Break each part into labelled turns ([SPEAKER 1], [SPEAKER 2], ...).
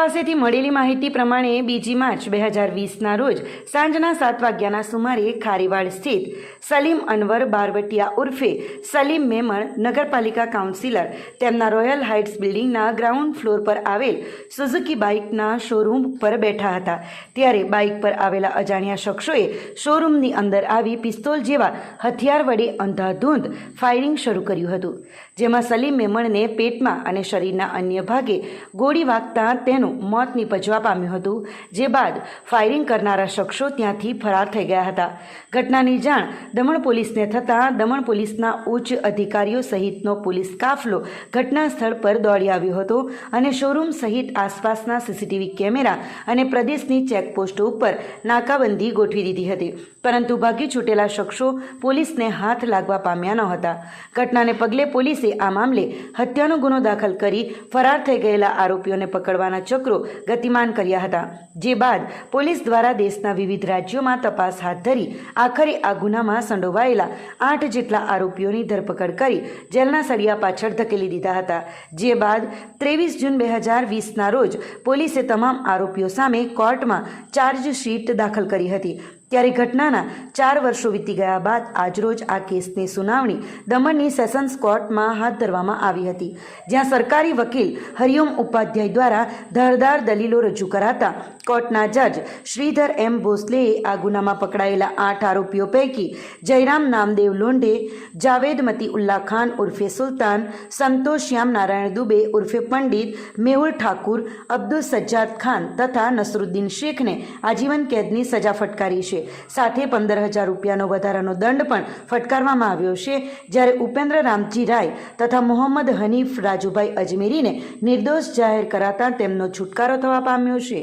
[SPEAKER 1] પાસેથી મળેલી માહિતી પ્રમાણે બીજી માર્ચ બે હજાર વીસના રોજ સાંજના સાત વાગ્યાના સુમારે ખારીવાડ સ્થિત સલીમ અનવર બારવટિયા ઉર્ફે સલીમ મેમણ નગરપાલિકા કાઉન્સિલર, તેમના રોયલ હાઇટ્સ બિલ્ડિંગના ગ્રાઉન્ડ ફ્લોર પર આવેલ સુઝુકી બાઇકના શોરૂમ પર બેઠા હતા. ત્યારે બાઇક પર આવેલા અજાણ્યા શખ્સોએ શોરૂમની અંદર આવી પિસ્તોલ જેવા હથિયાર વડે અંધાધૂંધ ફાયરિંગ શરૂ કર્યું હતું. જેમાં સલીમ મેમણને પેટમાં અને શરીરના અન્ય ભાગે ગોળી વાગતા તેનું મોત નીપજવા પામ્યું હતું, જે બાદ ફાયરિંગ કરનારા શખ્સો ત્યાંથી ફરાર થઈ ગયા હતા. ઘટનાની જાણ દમણ પોલીસને થતાં દમણ પોલીસના ઉચ્ચ અધિકારીઓ સહિતનો પોલીસ કાફલો ઘટના સ્થળ પર દોડી આવ્યો હતો અને શોરૂમ સહિત આસપાસના સીસીટીવી કેમેરા અને પ્રદેશની ચેકપોસ્ટ ઉપર નાકાબંધી ગોઠવી દીધી હતી. પરંતુ ભાગી છૂટેલા શખ્સો પોલીસને હાથ લાગવા પામ્યા ન હતા. ઘટનાને પગલે પોલીસે આ મામલે હત્યાનો ગુનો દાખલ કરી ફરાર થઈ ગયેલા આરોપીઓને પકડવાના ચક્રો ગતિમાન કર્યા હતા, જે બાદ પોલીસ દ્વારા દેશના વિવિધ રાજ્યોમાં તપાસ હાથ ધરી આખરે આ ગુનામાં સંડોવાયેલા આઠ જેટલા આરોપીઓની ધરપકડ કરી જેલના સળિયા પાછળ ધકેલી દીધા હતા, જે બાદ ત્રેવીસ જૂન બે હજાર વીસના રોજ પોલીસે તમામ આરોપીઓ સામે કોર્ટમાં ચાર્જશીટ દાખલ કરી હતી. ત્યારે ઘટનાના ચાર વર્ષો વીતી ગયા બાદ આજરોજ આ કેસની સુનાવણી દમણની સેશન્સ કોર્ટમાં હાથ ધરવામાં આવી હતી, જ્યાં સરકારી વકીલ હરિઓમ ઉપાધ્યાય દ્વારા ધારદાર દલીલો રજૂ કરાતા કોર્ટના જજ શ્રીધર એમ ભોસલેએ આ ગુનામાં પકડાયેલા આઠ આરોપીઓ પૈકી જયરામ નામદેવ લોંઢે, જાવેદ મતી ઉલ્લા ખાન ઉર્ફે સુલતાન, સંતોષ શ્યામ નારાયણ દુબે ઉર્ફે પંડિત, મેહુલ ઠાકુર, અબ્દુલ સજ્જાદ ખાન તથા નસરુદ્દીન શેખને આજીવન કેદની સજા ફટકારી છે. સાથે પંદર હજાર રૂપિયાનો વધારાનો દંડ પણ ફટકારવામાં આવ્યો છે. જ્યારે ઉપેન્દ્ર રામજી રાય તથા મોહમ્મદ હનીફ રાજુભાઈ અજમેરીને નિર્દોષ જાહેર કરાતા તેમનો છુટકારો થવા પામ્યો છે.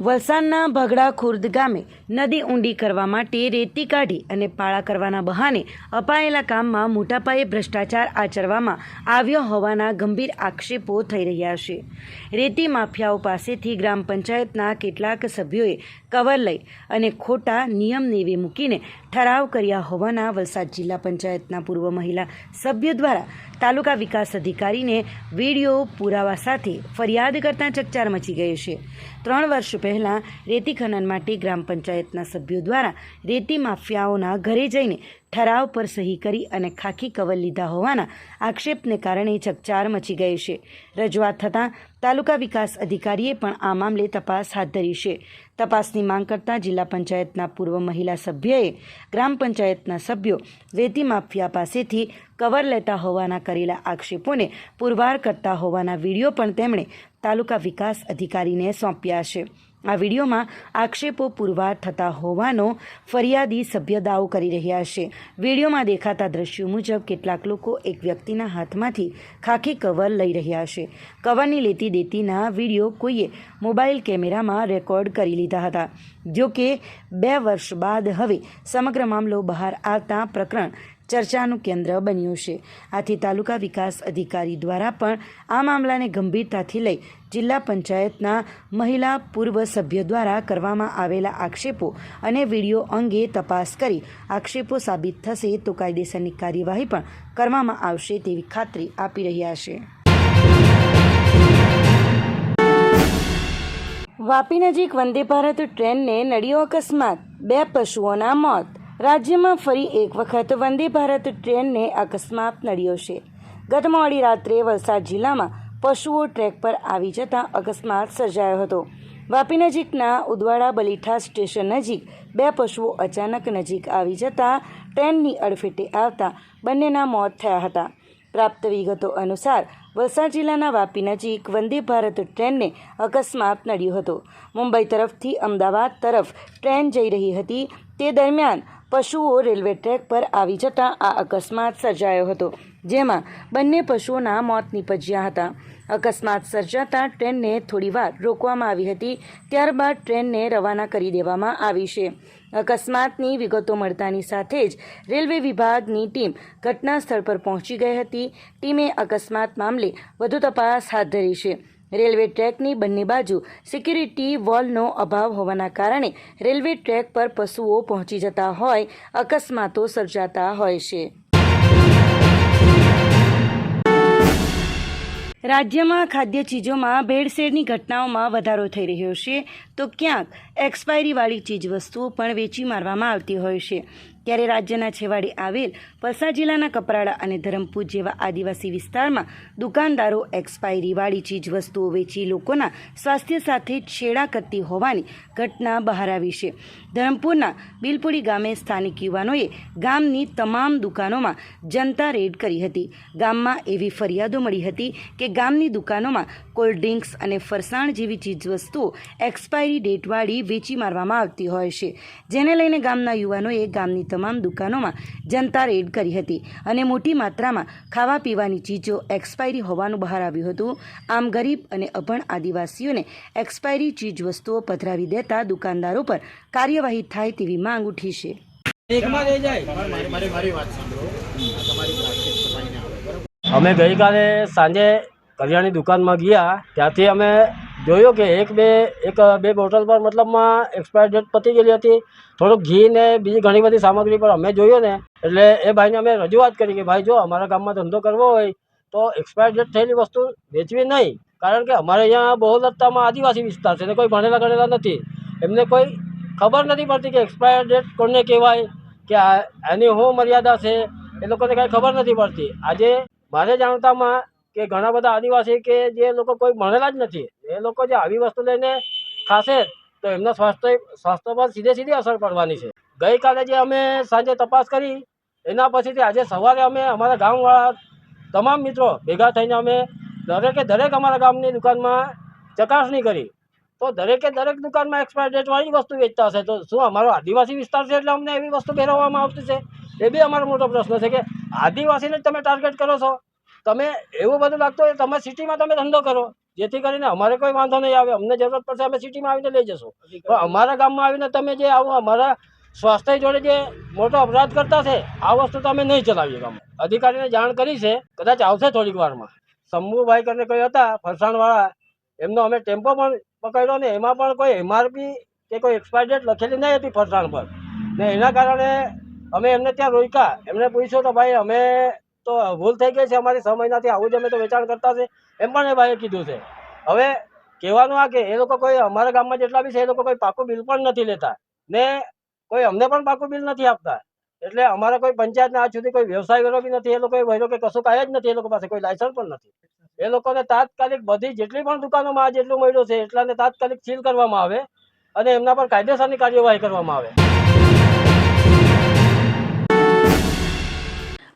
[SPEAKER 1] વલસાડના ભગડા ખુર્દ ગામે નદી ઊંડી કરવા માટે રેતી કાઢી અને પાળા કરવાના બહાને અપાયેલા કામમાં મોટા પાયે ભ્રષ્ટાચાર આચરવામાં આવ્યો હોવાના ગંભીર આક્ષેપો થઈ રહ્યા છે. રેતી માફિયાઓ પાસેથી ગ્રામ પંચાયતના કેટલાક સભ્યોએ કવર લઈ અને ખોટા નિયમ નેવે મૂકીને ઠરાવ કર્યા હોવાના વલસાડ જિલ્લા પંચાયતના પૂર્વ મહિલા સભ્ય દ્વારા તાલુકા વિકાસ અધિકારીને વીડિયો પુરાવા સાથે ફરિયાદ કરતાં ચકચાર મચી ગઈ છે. ત્રણ વર્ષ પહેલાં રેતી ખનન માટે ગ્રામ પંચાયતના સભ્યો દ્વારા રેતી માફિયાઓના ઘરે જઈને ઠરાવ પર સહી કરી અને ખાખી કવર લીધા હોવાના આક્ષેપને કારણે ચકચાર મચી ગઈ છે. રજૂઆત થતાં તાલુકા વિકાસ અધિકારીએ પણ આ મામલે તપાસ હાથ ધરી છે. તપાસની માંગ કરતા જિલ્લા પંચાયતના પૂર્વ મહિલા સભ્યએ ગ્રામ પંચાયતના સભ્યો રેતી માફિયા પાસેથી કવર લેતા હોવાના કરેલા આક્ષેપોને પુરવાર કરતા હોવાના વીડિયો પણ તેમણે તાલુકા વિકાસ અધિકારીને સોંપ્યા છે. આ વિડીયોમાં આક્ષેપો પુરવાર થતા હોવાનો ફરિયાદી સભ્ય દાવો કરી રહ્યા છે. વિડીયોમાં દેખાતા દ્રશ્યો મુજબ કેટલાક લોકો એક વ્યક્તિના હાથમાંથી ખાખી કવર લઈ રહ્યા છે. કવરની લેતી દેતીના વીડિયો કોઈએ મોબાઈલ કેમેરામાં રેકોર્ડ કરી લીધા હતા. જો કે બે વર્ષ બાદ હવે સમગ્ર મામલો બહાર આવતા પ્રકરણ ચર્ચાનું કેન્દ્ર બન્યું છે. આથી તાલુકા વિકાસ અધિકારી દ્વારા પણ આ મામલાને ગંભીરતાથી લઈ જિલ્લા પંચાયતના મહિલા પૂર્વ સભ્ય દ્વારા કરવામાં આવેલા આક્ષેપો અને વીડિયો અંગે તપાસ કરી આક્ષેપો સાબિત થશે તો કાયદેસરની કાર્યવાહી પણ કરવામાં આવશે તેવી ખાતરી આપી રહ્યા છે. વાપી નજીક વંદે ભારત ટ્રેનને નડ્યો અકસ્માત. બે પશુઓના મોત. રાજ્યમાં ફરી એક વખત વંદે ભારત ટ્રેનને અકસ્માત નડ્યો છે. ગત મોડી રાત્રે વલસાડ જિલ્લામાં પશુઓ ટ્રેક પર આવી જતાં અકસ્માત સર્જાયો હતો. વાપી નજીકના ઉદવાડા બલીઠા સ્ટેશન નજીક બે પશુઓ અચાનક નજીક આવી જતાં ટ્રેનની અડફેટે આવતા બંનેના મોત થયા હતા. પ્રાપ્ત વિગતો અનુસાર વલસાડ જિલ્લાના વાપી નજીક વંદે ભારત ટ્રેનને અકસ્માત નડ્યો હતો. મુંબઈ તરફથી અમદાવાદ તરફ ટ્રેન જઈ રહી હતી. તે દરમિયાન પશુઓ રેલવે ટ્રેક પર આવી જતાં આ અકસ્માત સર્જાયો હતો, જેમાં બંને પશુઓના મોત નીપજ્યા હતા. અકસ્માત સર્જાતા ટ્રેનને થોડીવાર રોકવામાં આવી હતી, ત્યારબાદ ટ્રેનને રવાના કરી દેવામાં આવી છે. અકસ્માતની વિગતો મળતાની સાથે જ રેલવે વિભાગની ટીમ ઘટના સ્થળ પર પહોંચી ગઈ હતી. ટીમે અકસ્માત મામલે વધુ તપાસ હાથ ધરી છે. રેલવે ટ્રેકની બંને બાજુ સિક્યુરિટી વોલનો અભાવ હોવાના કારણે રેલવે ટ્રેક પર પશુઓ પહોંચી જતા હોય, અકસ્માતો સર્જાતા હોય છે. રાજ્યમાં ખાદ્ય ચીજોમાં ભેળસેળની ઘટનાઓમાં વધારો થઈ રહ્યો છે, તો ક્યાંક એક્સપાયરીવાળી ચીજવસ્તુઓ પણ વેચી મારવામાં આવતી હોય છે. ત્યારે રાજ્યના છેવાડે આવેલ વલસાડ જિલ્લાના કપરાડા અને ધરમપુર જેવા આદિવાસી વિસ્તારમાં દુકાનદારો એક્સપાયરીવાળી ચીજવસ્તુઓ વેચી લોકોના સ્વાસ્થ્ય સાથે છેડા કરતી હોવાની ઘટના બહાર આવી છે. ધરમપુરના બિલપુડી ગામે સ્થાનિક યુવાનોએ ગામની તમામ દુકાનોમાં જનતા રેડ કરી હતી. ગામમાં એવી ફરિયાદો મળી હતી કે ગામની દુકાનોમાં કોલ્ડ ડ્રિંક્સ અને ફરસાણ જેવી ચીજવસ્તુઓ એક્સપાયરી ડેટવાળી વેચી મારવામાં આવતી હોય છે. જેને લઈને ગામના યુવાનોએ ગામની તમામ દુકાનોમાં જનતા રેડ કરી હતી અને મોટી માત્રામાં ખાવા પીવાની ચીજો એક્સપાયરી હોવાનું બહાર આવ્યું હતું. આમ ગરીબ અને અભણ આદિવાસીઓને એક્સપાયરી ચીજવસ્તુઓ પધરાવી દેતા દુકાનદારો પર કાર્યવાહી થાય તેવી માંગ ઉઠી છે.
[SPEAKER 2] એકમાં રહી જાય.
[SPEAKER 3] મારી મારી મારી વાત સાંભળો. આ તમારી પ્લાસ્ટિક કપાઈને આવે બરાબર
[SPEAKER 2] અમે ગઈકાલે સાંજે કરિયાણી દુકાનમાં ગયા ત્યાંથી અમે જોયું કે એક બે એક બે બોટલ પર મતલબમાં એક્સપાયર ડેટ પતી ગયેલી હતી. થોડુંક ઘી ને બીજી ઘણી બધી સામગ્રી પર અમે જોયું ને એટલે એ ભાઈને અમે રજૂઆત કરી કે ભાઈ જો અમારા ગામમાં ધંધો કરવો હોય તો એક્સપાયર ડેટ થયેલી વસ્તુ વેચવી નહીં. કારણ કે અમારે અહીંયા બહુલત્તામાં આદિવાસી વિસ્તાર છે ને કોઈ ભણેલા ગણેલા નથી. એમને કોઈ ખબર નથી પડતી કે એક્સપાયર ડેટ કોને કહેવાય, કે એની શું મર્યાદા છે, એ લોકોને કાંઈ ખબર નથી પડતી. આજે મારે જાણતામાં કે ઘણા બધા આદિવાસી કે જે લોકો કોઈ ભણેલા જ નથી, એ લોકો જે આવી વસ્તુ લઈને ખાશે, તો એમના સ્વાસ્થ્ય સ્વાસ્થ્ય પર સીધે સીધી અસર પડવાની છે. ગઈકાલે જે અમે સાંજે તપાસ કરી, એના પછીથી આજે સવારે અમે અમારા ગામવાળા તમામ મિત્રો ભેગા થઈને અમે દરેકે દરેક અમારા ગામની દુકાનમાં ચકાસણી કરી. તો દરેકે દરેક દુકાનમાં એક્સપાયર ડેટવાળી વસ્તુ વેચતા હશે. તો શું અમારો આદિવાસી વિસ્તાર છે એટલે અમને એવી વસ્તુ પહેરવામાં આવતી છે? એ બી અમારો મોટો પ્રશ્ન છે કે આદિવાસીને જ તમે ટાર્ગેટ કરો છો? તમે એવું બધું લાગતું હોય તમે સિટીમાં તમે ધંધો કરો. જેથી કરીને અમારે કોઈ વાંધો નહીં આવે. અમને જરૂરત પડશે અમે સિટીમાં આવીને લઈ જશું. પણ અમારા ગામમાં આવીને તમે જે આવું, અમારા સ્વાસ્થ્ય જોડે જે મોટો અપરાધ કરતા છે, આ વસ્તુ તો અમે નહીં ચલાવીએ ગામમાં. અધિકારીને જાણ કરી છે. કદાચ આવશે થોડીક વારમાં. શંભુભાઈ કરીને કોઈ હતા, ફરસાણવાળા. એમનો અમે ટેમ્પો પણ પકડ્યો ને એમાં પણ કોઈ એમઆરપી કે કોઈ એક્સપાયર ડેટ લખેલી નહીં હતી ફરસાણ પર. ને એના કારણે અમે એમને ત્યાં રોક્યા. એમને પૂછ્યું તો ભાઈ અમે તો ભૂલ થઈ ગઈ છે, અમારી છ મહિનાથી આવું જ અમે તો વેચાણ કરતા છે. એમ પણ એ ભાઈએ કીધું છે. હવે કહેવાનું આ કે એ લોકો કોઈ અમારા ગામમાં જેટલા બી છે, એ લોકો કોઈ પાકું બિલ પણ નથી લેતા. ને કોઈ અમને પણ પાકું બિલ નથી આપતા. એટલે અમારા કોઈ પંચાયતને આજ સુધી કોઈ વ્યવસાય વેરો બી નથી, એ લોકોએ ભર્યો કે કશું કાંઈ જ નથી, એ લોકો પાસે કોઈ લાયસન્સ પણ નથી. એ લોકોને તાત્કાલિક બધી જેટલી પણ દુકાનોમાં આ જેટલું મળ્યું છે, એટલાને તાત્કાલિક સીલ કરવામાં આવે અને એમના પર કાયદેસરની કાર્યવાહી કરવામાં આવે.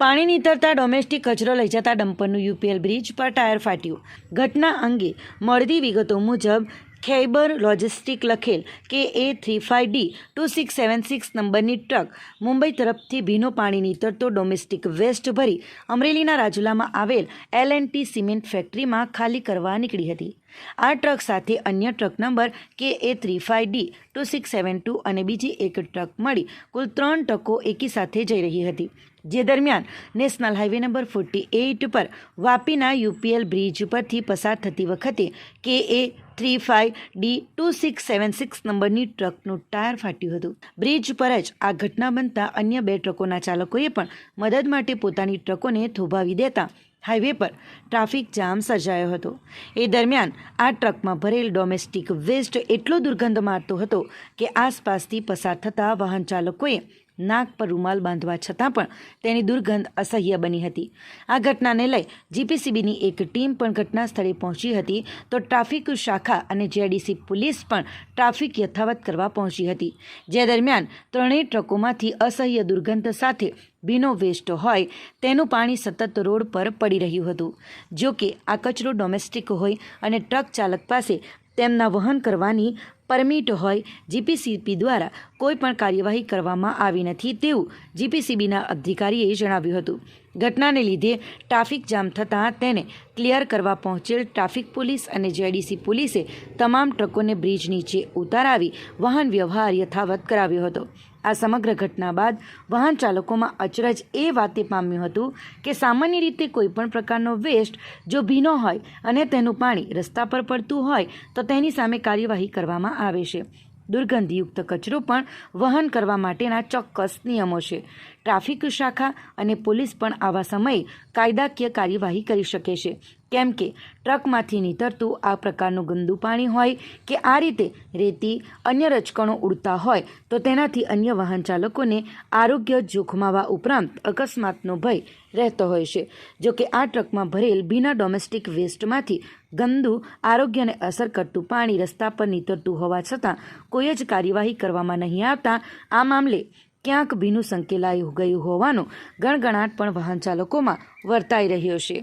[SPEAKER 1] પાણી નીતરતા ડોમેસ્ટિક કચરો લઈ જતા ડમ્પરનું યુપીએલ બ્રિજ પર ટાયર ફાટ્યું. ઘટના અંગે મળતી વિગતો મુજબ ખૈબર લોજિસ્ટિક લખેલ K A three five D two six seven six નંબરની ટ્રક મુંબઈ તરફથી ભીનો પાણી નીતરતો ડોમેસ્ટિક વેસ્ટ ભરી અમરેલીના રાજુલામાં આવેલ એલ એન્ડ ટી સિમેન્ટ ફેક્ટરીમાં ખાલી કરવા નીકળી હતી. આ ટ્રક સાથે અન્ય truck number K A three five D, two six seven two અને બીજી એક ટ્રક મળી કુલ ત્રણ ટ્રકો એકી સાથે જઈ રહી હતી. જે દરમિયાન national highway number forty eight પર વાપીના યુપીએલ બ્રિજ પરથી પસાર થતી વખતે K A three five D, two six seven six નંબરની ટ્રકનું ટાયર ફાટ્યું હતું. બ્રિજ પર જ આ ઘટના બનતા અન્ય બે ટ્રકોના ચાલકોએ પણ મદદ માટે પોતાની ટ્રકોને થોભાવી દેતા હાઈવે પર ટ્રાફિક જામ સર્જાયો હતો. એ દરમિયાન આ ટ્રકમાં ભરેલ ડોમેસ્ટિક વેસ્ટ એટલો દુર્ગંધ મારતો હતો કે આસપાસથી પસાર થતા વાહન ચાલકોએ નાક પર રૂમાલ બાંધવા છતાં પણ તેની દુર્ગંધ અસહ્ય બની હતી. આ ઘટનાને લઈ જીપીસીબીની એક ટીમ પણ ઘટના સ્થળે પહોંચી હતી તો ટ્રાફિક શાખા અને જેડીસી પોલીસ પણ ટ્રાફિક યથાવત કરવા પહોંચી હતી. જે દરમિયાન ત્રણેય ટ્રકોમાંથી અસહ્ય દુર્ગંધ સાથે ભીનો વેસ્ટ હોય તેનું પાણી સતત રોડ પર પડી રહ્યું હતું. જો કે આ કચરો ડોમેસ્ટિક હોય અને ટ્રક ચાલક પાસે તેમના વહન કરવાની પરમિટ હોય જીપીસીબી દ્વારા કોઈ પણ કાર્યવાહી કરવામાં આવી નથી તેવું જીપીસીબીના અધિકારીએ જણાવ્યું હતું. ઘટનાને લીધે ટ્રાફિક જામ થતાં તેને ક્લિયર કરવા પહોંચેલ ટ્રાફિક પોલીસ અને જેડીસી પોલીસે તમામ ટ્રકોને બ્રિજ નીચે ઉતારાવી વાહન વ્યવહાર યથાવત કરાવ્યો હતો. આ સમગ્ર ઘટના બાદ વાહન ચાલકોમાં અચરજ એ વાતે પામ્યું હતું કે સામાન્ય રીતે કોઈપણ પ્રકારનો વેસ્ટ જો ભીનો હોય અને તેનું પાણી રસ્તા પર પડતું હોય તો તેની સામે કાર્યવાહી કરવામાં આવે છે. દુર્ગંધયુક્ત કચરો પણ વહન કરવા માટેના ચોક્કસ નિયમો છે. ટ્રાફિક શાખા અને પોલીસ પણ આવા સમયે કાયદાકીય કાર્યવાહી કરી શકે છે. કેમ કે ટ્રકમાંથી નીતરતું આ પ્રકારનું ગંદુ પાણી હોય કે આ રીતે રેતી, અન્ય રચકણો ઉડતા હોય, તો તેનાથી અન્ય વાહન ચાલકોને આરોગ્ય જોખમાવા ઉપરાંત અકસ્માતનો ભય રહેતો હોય છે. જો કે આ ટ્રકમાં ભરેલ ભીના ડોમેસ્ટિક વેસ્ટમાંથી ગંદુ આરોગ્યને અસર કરતું પાણી રસ્તા પર નીતરતું હોવા છતાં કોઈ જ કાર્યવાહી કરવામાં નહીં આવતા આ મામલે ક્યાંક ભીનું સંકેલાયું ગયું હોવાનો ગણગણાટ પણ વાહન ચાલકોમાં વર્તાઈ રહ્યો છે.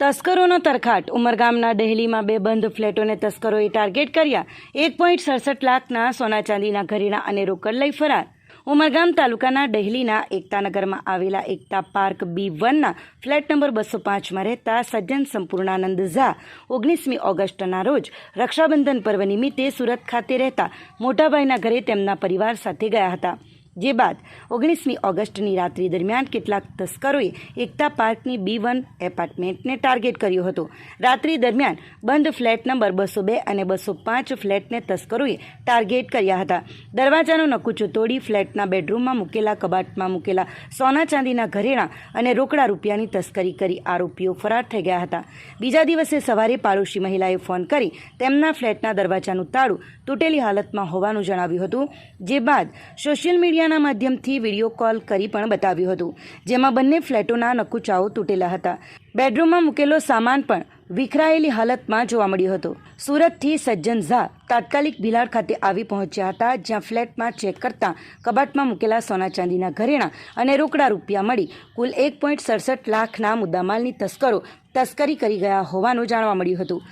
[SPEAKER 1] તસ્કરોનો તરખાટ. ઉમરગામના ડહેલીમાં બે બંધ ફ્લેટોને તસ્કરોએ ટાર્ગેટ કર્યા. એક પોઈન્ટ સડસઠ લાખના સોના ચાંદીના ઘરેણા અને રોકડ લઈ ફરાર. ઉમરગામ તાલુકાના ડહેલીના એકતાનગરમાં આવેલા એકતા પાર્ક બી વનના ફ્લેટ નંબર બસો પાંચમાં રહેતા સજ્જન સંપૂર્ણાનંદ ઝા ઓગણીસમી ઓગસ્ટના રોજ રક્ષાબંધન પર્વ નિમિત્તે સુરત ખાતે રહેતા મોટાભાઈના ઘરે તેમના પરિવાર સાથે ગયા હતા. જે બાદ ઓગણીસમી ઓગસ્ટની રાત્રિ દરમિયાન કેટલાક તસ્કરોએ એકતા પાર્કની બી વન એપાર્ટમેન્ટને ટાર્ગેટ કર્યો હતો. રાત્રિ દરમિયાન બંધ ફ્લેટ નંબર બસો બે અને બસો પાંચ ફ્લેટને તસ્કરોએ ટાર્ગેટ કર્યા હતા. દરવાજાનો નકુચો તોડી ફ્લેટના બેડરૂમમાં મૂકેલા, કબાટમાં મૂકેલા સોના ચાંદીના ઘરેણાં અને રોકડા રૂપિયાની તસ્કરી કરી આરોપીઓ ફરાર થઈ ગયા હતા. બીજા દિવસે સવારે પાડોશી મહિલાએ ફોન કરી તેમના ફ્લેટના દરવાજાનું તાળું તૂટેલી હાલતમાં હોવાનું જણાવ્યું હતું. જે બાદ સોશિયલ મીડિયાના માધ્યમથી વીડિયો કોલ કરી પણ બતાવ્યું હતું, જેમાં બંને ફ્લેટોના નકુચાઓ તૂટેલા હતા. બેડરૂમમાં મૂકેલો સામાન પણ વિખરાયેલી હાલતમાં જોવા મળ્યો હતો. સુરતથી સજ્જન ઝા તાત્કાલિક ભિલાડ ખાતે આવી પહોંચ્યા હતા, જ્યાં ફ્લેટમાં ચેક કરતા કબાટમાં મૂકેલા સોના ચાંદીના ઘરેણાં અને રોકડા રૂપિયા મળી કુલ એક પોઈન્ટ સડસઠ લાખના મુદ્દામાલની તસ્કરો તસ્કરી કરી ગયા હોવાનું જાણવા મળ્યું હતું.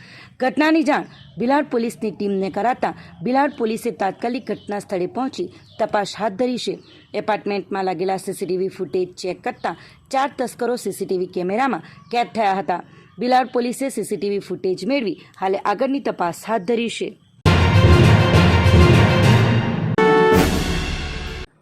[SPEAKER 1] ઘટનાની જાણ બિલાડ પોલીસની ટીમને કરાતા બિલાડ પોલીસે તાત્કાલિક ઘટના સ્થળે પહોંચી તપાસ હાથ ધરી છે. એપાર્ટમેન્ટમાં લાગેલા સીસીટીવી ફૂટેજ ચેક કરતા ચાર તસ્કરો સીસીટીવી કેમેરામાં કેદ થયા હતા. બિલાડ પોલીસે સીસીટીવી ફૂટેજ મેળવી હાલે આગળની તપાસ હાથ ધરી છે.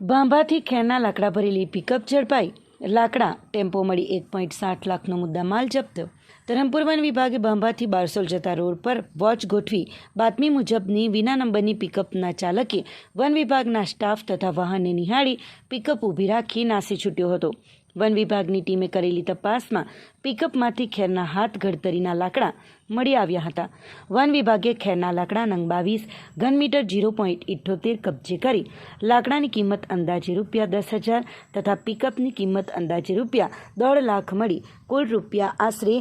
[SPEAKER 1] ભાંભાથી ખેરના લાકડા ભરેલી પિકઅપ ઝડપાઈ લાકડા, ટેમ્પો મળી એક પોઈન્ટ સાઠ લાખનો મુદ્દા માલ જપ્ત. ધરમપુર વન વિભાગે બાંભાથી બારસોલ જતા રોડ પર વોચ ગોઠવી બાતમી મુજબની વિના નંબરની પિકઅપના ચાલકે વન વિભાગના સ્ટાફ તથા વાહનને નિહાળી પિકઅપ ઊભી રાખી નાસી છૂટ્યો હતો. વન વિભાગની ટીમે કરેલી તપાસમાં પિકઅપમાંથી ખેરના હાથ ઘડતરીના લાકડા મળી આવ્યા હતા. વન વિભાગે ખેરના લાકડા નંગ બાવીસ, ઘન મીટર જીરો પોઈન્ટ ઇઠ્ઠોતેર કબજે કરી લાકડાની કિંમત અંદાજે રૂપિયા દસ હજાર તથા પિકઅપની કિંમત અંદાજે રૂપિયા દોઢ લાખ મળી કુલ રૂપિયા આશરે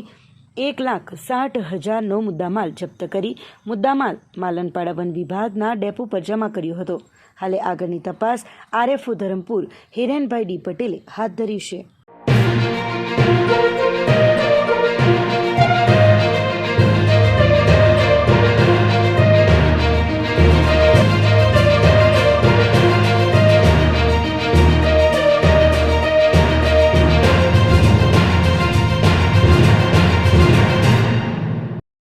[SPEAKER 1] એક લાખ સાઠ હજારનો મુદ્દામાલ જપ્ત કરી મુદ્દામાલ માલનપાડા વન વિભાગના ડેપો પર જમા કર્યો હતો. હાલે આગળની તપાસ આરએફઓ ધરમપુર હિરેનભાઈ ડી પટેલે હાથ ધરી છે.